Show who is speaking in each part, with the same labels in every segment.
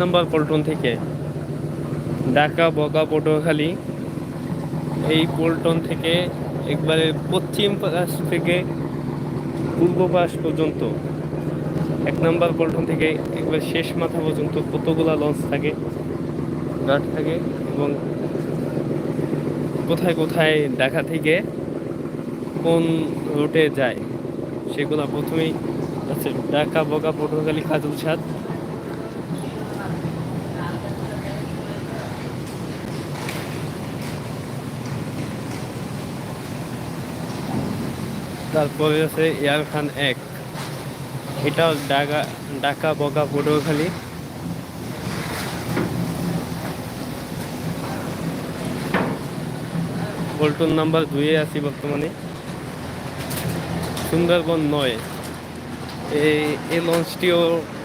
Speaker 1: Number Paltan থেকে। ঢাকা বগা পটুয়াখালী, এই পল্টন থেকে একবারে পশ্চিম পাশ থেকে পূর্ব পাশ পর্যন্ত। এক নাম্বার পল্টন থেকে একবার শেষ মাথা পর্যন্ত কতগুলা লঞ্চ থাকে গার্ড থাকে এবং কোথায় কোথায় ঢাকা থেকে কোন রুটে যায়, সেগুলো প্রথমেই আছে ঢাকা বগা পটুয়াখালী, খাজুল সাদ। তারপরে আছে এয়ার খান এক। এটাও ঢাকা ঢাকা বগা পটুয়াখালী। পল্টন নাম্বার দুইয়ে আছি বর্তমানে। সুন্দরবন নয়। এই এই লঞ্চটিও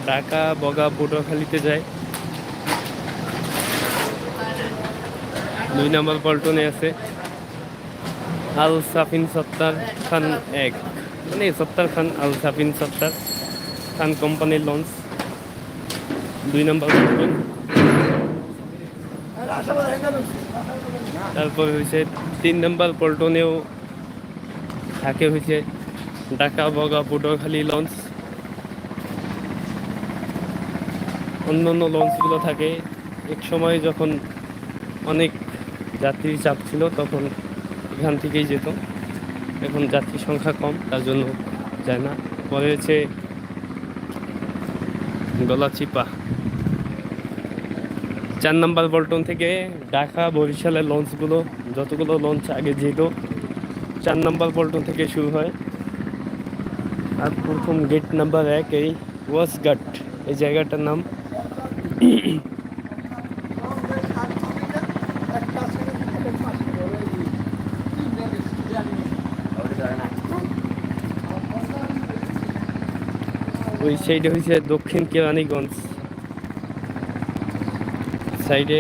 Speaker 1: ঢাকা বগা পটুয়াখালীতে যায়। দুই নম্বর পল্টনে আছে। আল সাফিন সত্তার খান এক। মানে সত্তার খান আল সাফিন সত্তার খান কোম্পানির লঞ্চ দুই নম্বর তারপর হয়েছে তিন নম্বর পল্টনেও থাকে হয়েছে ঢাকা বগা পটুয়াখালী লঞ্চ অন্য অন্য লঞ্চগুলো থাকে। এক সময় যখন অনেক যাত্রীর চাপ ছিল, তখন এখান থেকেই যেত। এখন যাত্রী সংখ্যা কম, তার জন্য যায় না। পরে হচ্ছে গলাচিপা চার নাম্বার পল্টন থেকে ঢাকা বরিশালের লঞ্চগুলো, যতগুলো লঞ্চ আগে যেত, চার নাম্বার পল্টন থেকে শুরু হয়। আর প্রথম গেট নাম্বার এক এই ওয়াসঘাট, এই জায়গাটার নাম। ওই সাইডে হয়েছে দক্ষিণ কেরানীগঞ্জ। সাইডে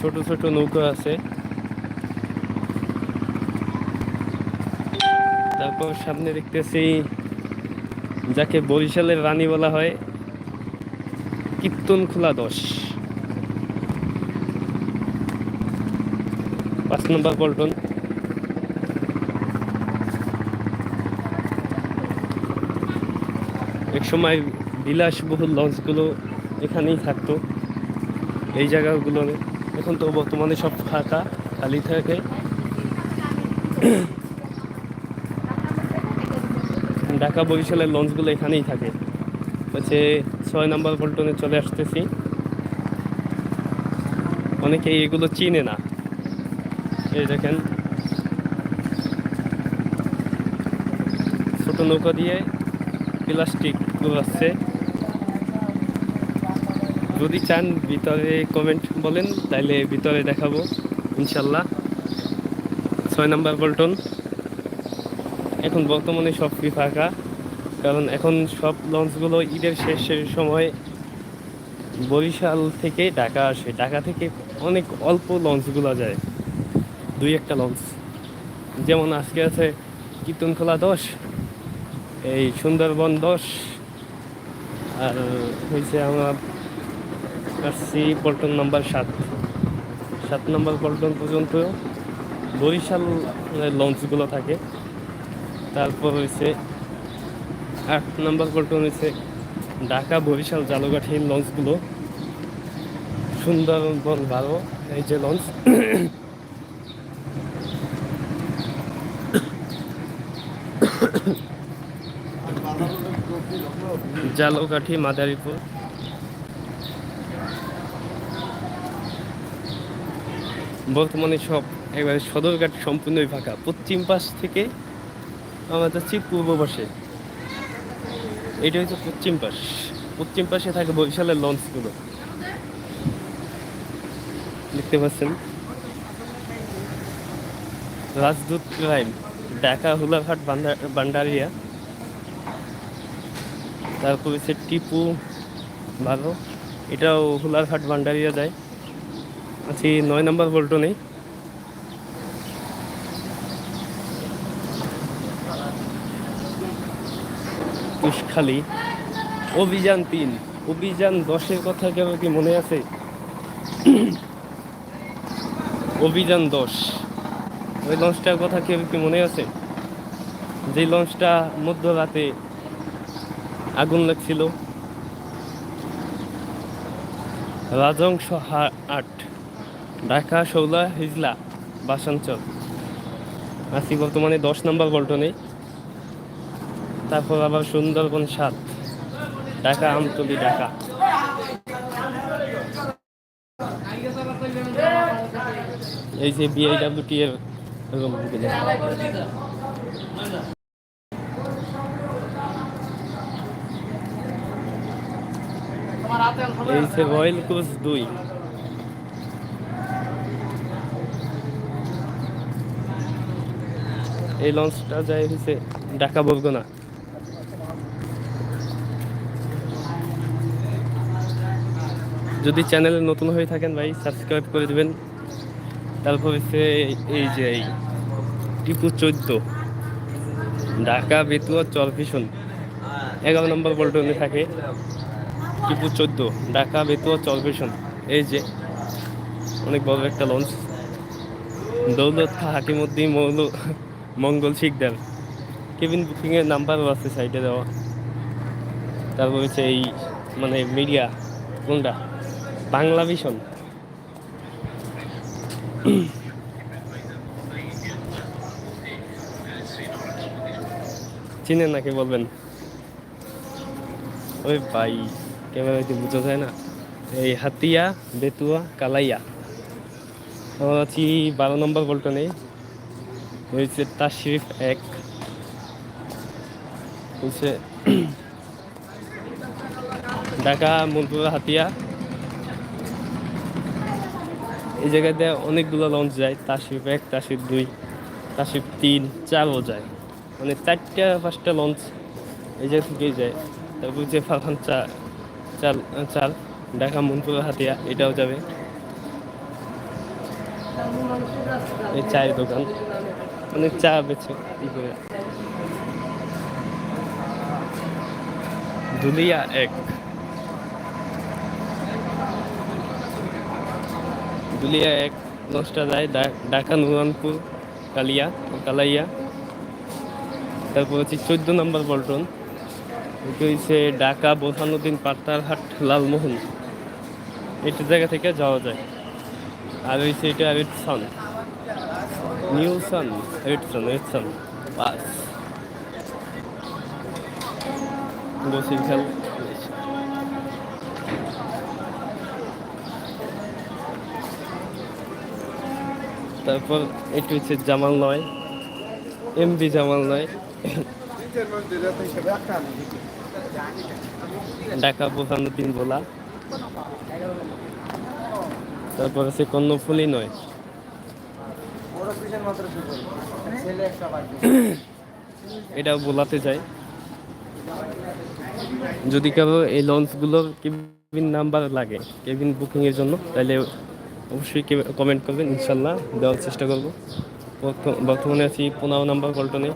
Speaker 1: ছোট ছোট নৌকা আছে। তারপর সামনে দেখতেছি যাকে বরিশালের রানী বলা হয়, কীর্তন খোলা দশ। পাঁচ নম্বর পল্টন। এক সময় বিলাসবহুল লঞ্চগুলো এখানেই থাকতো। এই জায়গাগুলো এখন তো বর্তমানে সব ফাঁকা, খালি থাকে। ঢাকা বরিশালের লঞ্চগুলো এখানেই থাকে। হচ্ছে ছয় নম্বর পল্টনে চলে আসতেছি। অনেকে এগুলো চিনে না। এই দেখেন। ছোট নৌকা দিয়ে প্লাস্টিক আসছে যদি চান ভিতরে কমেন্ট বলেন, তাইলে ভিতরে দেখাবো, ইনশাল্লাহ। ছয় নাম্বার পল্টন এখন বর্তমানে সব ফ্রি ফাঁকা কারণ এখন সব লঞ্চগুলো ঈদের শেষের সময় বরিশাল থেকে ঢাকা আসে। ঢাকা থেকে অনেক অল্প লঞ্চগুলো যায়, দুই একটা লঞ্চ যেমন আজকে আছে কীর্তনখোলা দশ এই সুন্দরবন দশ। আর হয়েছে আমরা আসছি পল্টন নাম্বার সাত। সাত নম্বর পল্টন পর্যন্ত বরিশাল লঞ্চগুলো থাকে। তারপর হয়েছে আট নম্বর পল্টন হয়েছে ঢাকা বরিশাল জালুঘাটির লঞ্চগুলো। সুন্দরবন ভালো এই যে লঞ্চ। জালুঘাটি মাদারীপুর। বর্তমানে সব একবারে সদরঘাট সম্পূর্ণই ফাঁকা। পশ্চিম পাশ থেকে আমরা যাচ্ছি পূর্ব পাশে। এটা হচ্ছে পশ্চিম পাশ। পশ্চিম পাশে থাকে বরিশালের লঞ্চগুলো দেখতে পাচ্ছেন? রাজদূত ক্রাইম ঢাকা হুলাঘাট বান্ডারিয়া তারপর হচ্ছে টিপু ভালো এটাও হুলারঘাট ভান্ডারিয়া যায় আছি নয় নম্বর পল্টনে কুশখালী অভিযান তিন। অভিযান দশের কথা কেউ কি মনে আছে? অভিযান দশ। ওই লঞ্চটার কথা কেউ কি মনে আছে? যে লঞ্চটা মধ্যরাতে আগুন লাগছিল। রাজংশ আট, ঢাকা শৌলা হিজলা বাসাঞ্চল আছি বর্তমানে দশ নম্বর পল্টনে তারপর আবার সুন্দরবন সাত, ঢাকা আমতলি, ঢাকা। এই যে বিআইডাব্লিউটি এর এরকম এই যে রয়্যাল ক্রুজ দুই। এই লঞ্চটা যায় হচ্ছে ঢাকা বরগুনা। যদি চ্যানেলে নতুন হয়ে থাকেন ভাই, সাবস্ক্রাইব করে দেবেন। তারপর হচ্ছে এই যে এই টিপু চোদ্দ। ঢাকা বেতুয়া চরফিশন। এগারো নম্বর পল্টনে থাকে। টিপু চোদ্দ, ঢাকা, বেতুয়া চরফিশন এই যে, অনেক বড় একটা লঞ্চ দৌলত হাকিমুদ্দিন, মৌল, মঙ্গল শিকদার। কেবিন বুকিংয়ের নাম্বারও আছে সাইডে দেওয়া। তারপর হচ্ছে এই মানে মিডিয়া কোনটা? বাংলা ভিশন চিনেন নাকি বলবেন? ওই ভাই। ক্যামেরাতে বোঝা যায় না? এই হাতিয়া, বেতুয়া, কালাইয়া। আমরা আছি বারো নম্বর বল্টনে হয়েছে তাশরিফ এক। হচ্ছে ঢাকা, মনপুরা, হাতিয়া। এই জায়গাতে অনেকগুলো লঞ্চ যায়। তাশরিফ এক, তাশরিফ দুই, তাশরিফ তিন, চারও যায়। মানে চারটা, পাঁচটা লঞ্চ এই জায়গা থেকেই যায়। তারপর যে ফারহান চা চাল চাল, ঢাকা মনপুরা হাতিয়া, এটাও যাবে। এই চায়ের দোকান। অনেক চা বেছে দুলিয়া এক। দুলিয়া এক, দশটা যায় ঢাকা নুরানপুর, কালিয়া, কালাইয়া। তারপর হচ্ছে চোদ্দ নম্বর পল্টন। এটা হচ্ছে ঢাকা বোধানুদ্দিন পাত্তারহাট লালমোহন। এটা জায়গা থেকে যাওয়া যায়। আর হচ্ছে এটা red sun new sun red sun red sun bus. তারপর একটু হচ্ছে জামাল নয় এমবি জামাল নয় ঢাকা তিন বলা। তারপর আছে কর্ণফুলি নয়। এটাও বোলাতে যায় যদি কেউ এই লঞ্চগুলোর কেবিন নাম্বার লাগে, কেবিন বুকিংয়ের জন্য, তাহলে অবশ্যই কমেন্ট করবেন। ইনশাল্লাহ দেওয়ার চেষ্টা করব। বর্তমানে আছি পনেরো নাম্বার পল্টনে।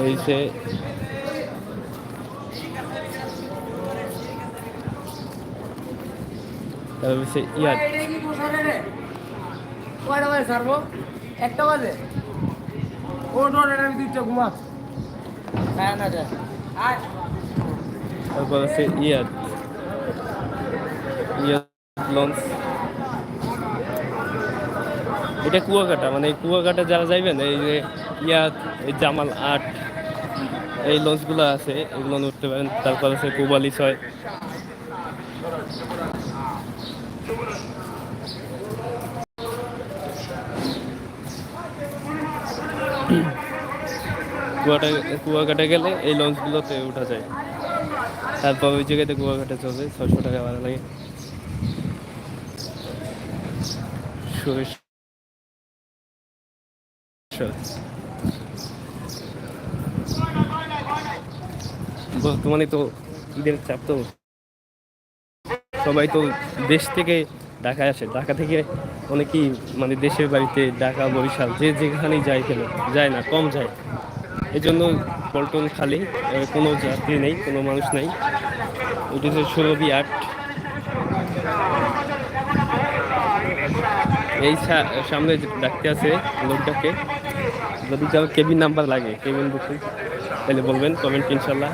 Speaker 1: এই যে তারপর হচ্ছে ইয়ার।
Speaker 2: কয়টা বাজে ছাড়বো একটা বাজে? ও ডোর আমি দিচ্ছ ঘুমা হ্যাঁ না যায় আয়।
Speaker 1: তারপর আছে ইয়ার। ইয়ার লঞ্চ। এটা কুয়াকাটা মানে কুয়াকাটা যারা যাইবেন এই যে ইয়াত এই জামাল আট। এই লঞ্চগুলো আছে, এগুলো উঠতে পারেন। তারপর আছে কুবালি ছয়। কুয়াটা কুয়াকাটা গেলে এই লঞ্চগুলোতে ওঠা যায়। তারপর ওই জায়গাতে কুয়াকাটা চলবে ছশো টাকা ভাড়া লাগে। সরিষ। বর্তমানে তো ঈদের চাপ তো। সবাই তো দেশ থেকে ঢাকায় আসে। ঢাকা থেকে অনেকেই মানে দেশের বাড়িতে ঢাকা, বরিশাল, যে যেখানেই যায় কেন, যায় না, কম যায়। এই জন্য পল্টন খালি কোনো যাত্রী নেই, কোনো মানুষ নেই। এটা হচ্ছে সুরভি আট। এই সামনে ডাকতে আছে লোকটাকে, যদি কারও কেবিন নাম্বার লাগে, কেবিন বুকিং, তাহলে বলবেন, কমেন্ট ইনশাল্লাহ।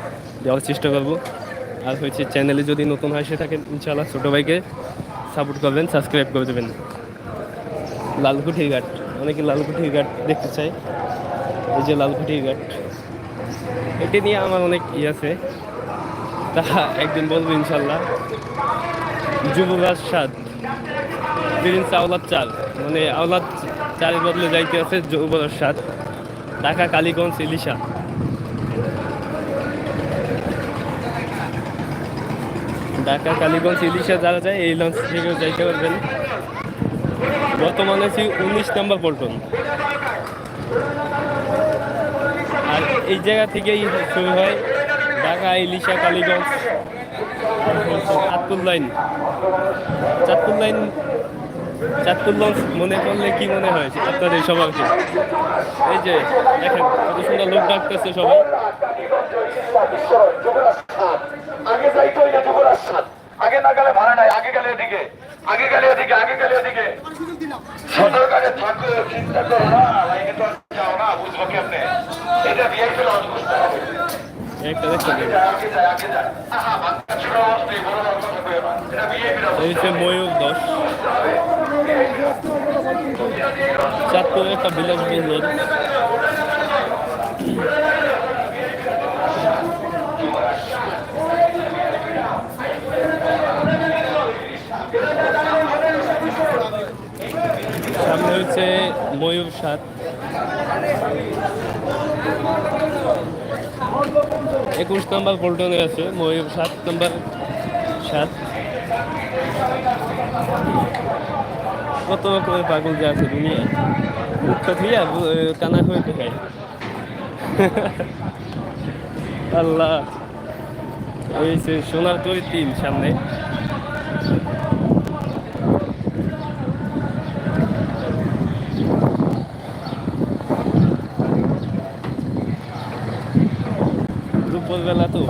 Speaker 1: দেওয়ার চেষ্টা করব। আর হচ্ছে চ্যানেলে যদি নতুন আসে থাকেন ইনশাল্লাহ ছোটো ভাইকে সাপোর্ট করবেন সাবস্ক্রাইব করে দেবেন। লালকুঠির ঘাট, অনেকে লালকুঠির ঘাট দেখতে চাই এই যে লালকুঠির ঘাট, এটি নিয়ে আমার অনেক ই আছে। তা একদিন বলব ইনশাল্লাহ যুবরাজ সাদ, প্রিন্স আওলাদ চাল মানে আওলাদ চালের বদলে যাইতে আছে যুবরাজ সাদ। ঢাকা, কালীগঞ্জ, ইলিশা। ঢাকা, কালীগঞ্জ, ইলিশা, যারা যায়, এই লঞ্চ থেকেও যাইতে পারবেন। বর্তমানে আছি উনিশ নম্বর পল্টন। আর এই জায়গা থেকেই শুরু হয় Dhaka, Ilisha, Kaliganj, Chandpur line Chandpur line Chandpur launch মনে করলে কি মনে হয় আপনাদের সবাইকে? এই যে, দেখেন কত সুন্দর লোক ডাকতেছে সবাই।
Speaker 3: আগে যাইতো এটা যুবরাজ সাত আগে না গেলে ভাড়া নাই, আগে গেলে এদিকে। আগে গেলে এদিকে, আগে গেলে এদিকে। সতর্কারে থাকো চিন্তা করো না লাইনে তো যাও না, বুঝব কেমনে? এটা ভিআইপি লঞ্চ বুঝতে হবে
Speaker 1: একটা দেখতে
Speaker 3: আগে যায়, আগে যায় আগে যায় আহা বাচ্চা ছোট লঞ্চ নেই বড় লঞ্চ হবে না এটা ভিআইপি লঞ্চ
Speaker 1: এই হচ্ছে ময়ূর দশ চাঁদপুরের একটা বিলাসবহুল লঞ্চ সামনে হচ্ছে ময়ূর সাত। একুশ নম্বর পল্টনে আছে ময়ূর সাত নম্বর সাত। কত রকমের পাগল যে আছে দুনিয়া। মুখটা এ, কানা হয়ে দেখায় আল্লাহ। ওই সোনার তৈরি তিন সামনে। দুপুরবেলা তো।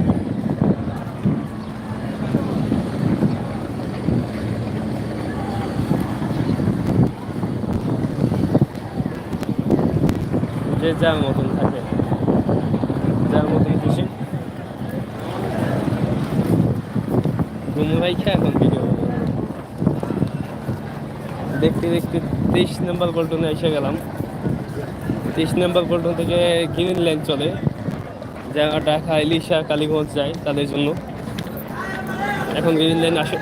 Speaker 1: যে যার মতন থাকে। যার মতন খুশি। ঘুমরাই খেয়ে এখন ভিডিও দেখতে দেখতে তেইশ নম্বর পল্টনে এসে গেলাম। তেইশ নম্বর পল্টন থেকে গ্রিন লাইন চলে। যা ঢাকা ইলিশা কালীগঞ্জ যায় তাদের জন্য। এখন গ্রিন লাইন আসে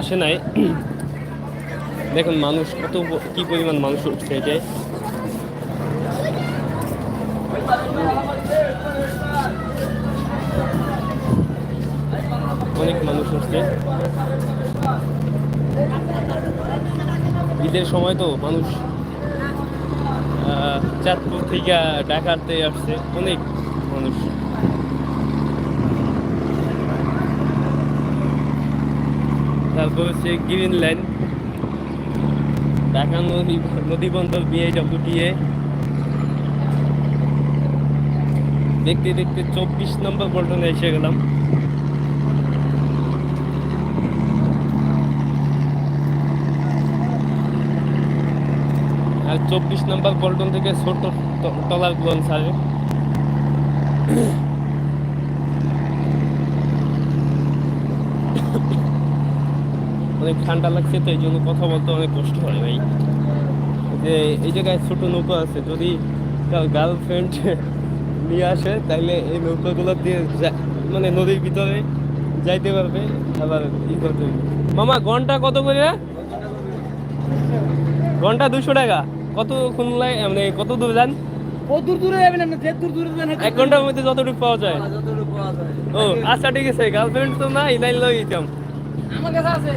Speaker 1: আসে নাই। দেখুন মানুষ কত কি পরিমাণ মানুষ উঠছে এটাই। অনেক মানুষ উঠছে। ঈদের সময় তো মানুষ চাঁদপুর থেকে ঢাকাতে আসছে। অনেক। মানুষ তারপর হচ্ছে গ্রিন লাইন ঢাকা নদী নদী বন্দর বিআইডব্লিউটিএ দেখতে দেখতে চব্বিশ নম্বর পল্টনে এসে গেলাম। আর চব্বিশ নম্বর পল্টন থেকে ছোট ট- টলার লঞ্চ আসে অনেক ঠান্ডা লাগছে তো এই জন্য কথা বলতে অনেক কষ্ট হয় ভাই। যে এই জায়গায় ছোট নৌকা আছে, যদি গার্লফ্রেন্ড নিয়ে আসে তাহলে এই নৌকাগুলো দিয়ে মানে নদীর ভিতরে যাইতে পারবে, আবার ই করতে। মামা, ঘণ্টা কত করে? ঘণ্টা দুশো টাকা। কত খুলনায় মানে কত দূর যান?
Speaker 2: ও দূর দূরে যাবেন আপনি যে দূর দূরে যাবেন।
Speaker 1: এক ঘণ্টার মধ্যে যতটুকু পাওয়া যায়।
Speaker 2: যতটুকু পাওয়া যায়।
Speaker 1: ও আচ্ছা ঠিক আছে গার্লফ্রেন্ড তো নাই লাইন লই দিতাম
Speaker 2: আমার কাছে আছে।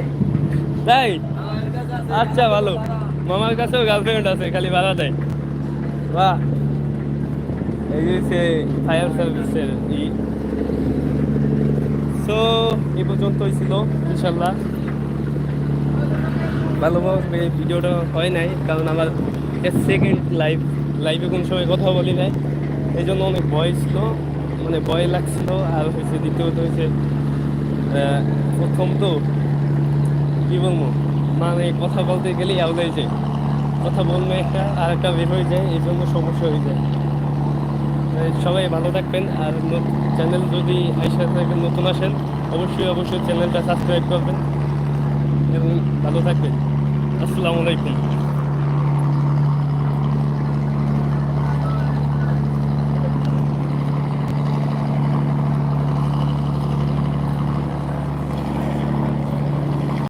Speaker 1: তাই? আচ্ছা ভালো। মামার কাছেও গার্লফ্রেন্ড আছে খালি ভাড়া দেয়। বাহ। এই যে ফায়ার সার্ভিসের ই। সো এই পর্যন্তই ছিল ইনশাল্লাহ। ভালোভাবে ভিডিওটা হয় নাই কারণ আমার সেকেন্ড লাইভ লাইভে কোন সময় কথা বলি নাই। এই জন্য অনেক ভয় ছিল মানে ভয় লাগছিল। আর হয়েছে দ্বিতীয়ত হয়েছে প্রথম তো কি বলব মানে কথা বলতে গেলেই আলাদাই যায়। কথা বললে একটা আর একটা বের হয়ে যায় এই জন্য সমস্যা হয়ে যায়। সবাই ভালো থাকবেন। আর চ্যানেল যদি আইসা থাকেন, নতুন আসেন, অবশ্যই অবশ্যই চ্যানেলটা সাবস্ক্রাইব করবেন। এবং ভালো থাকবেন। আসসালামু আলাইকুম।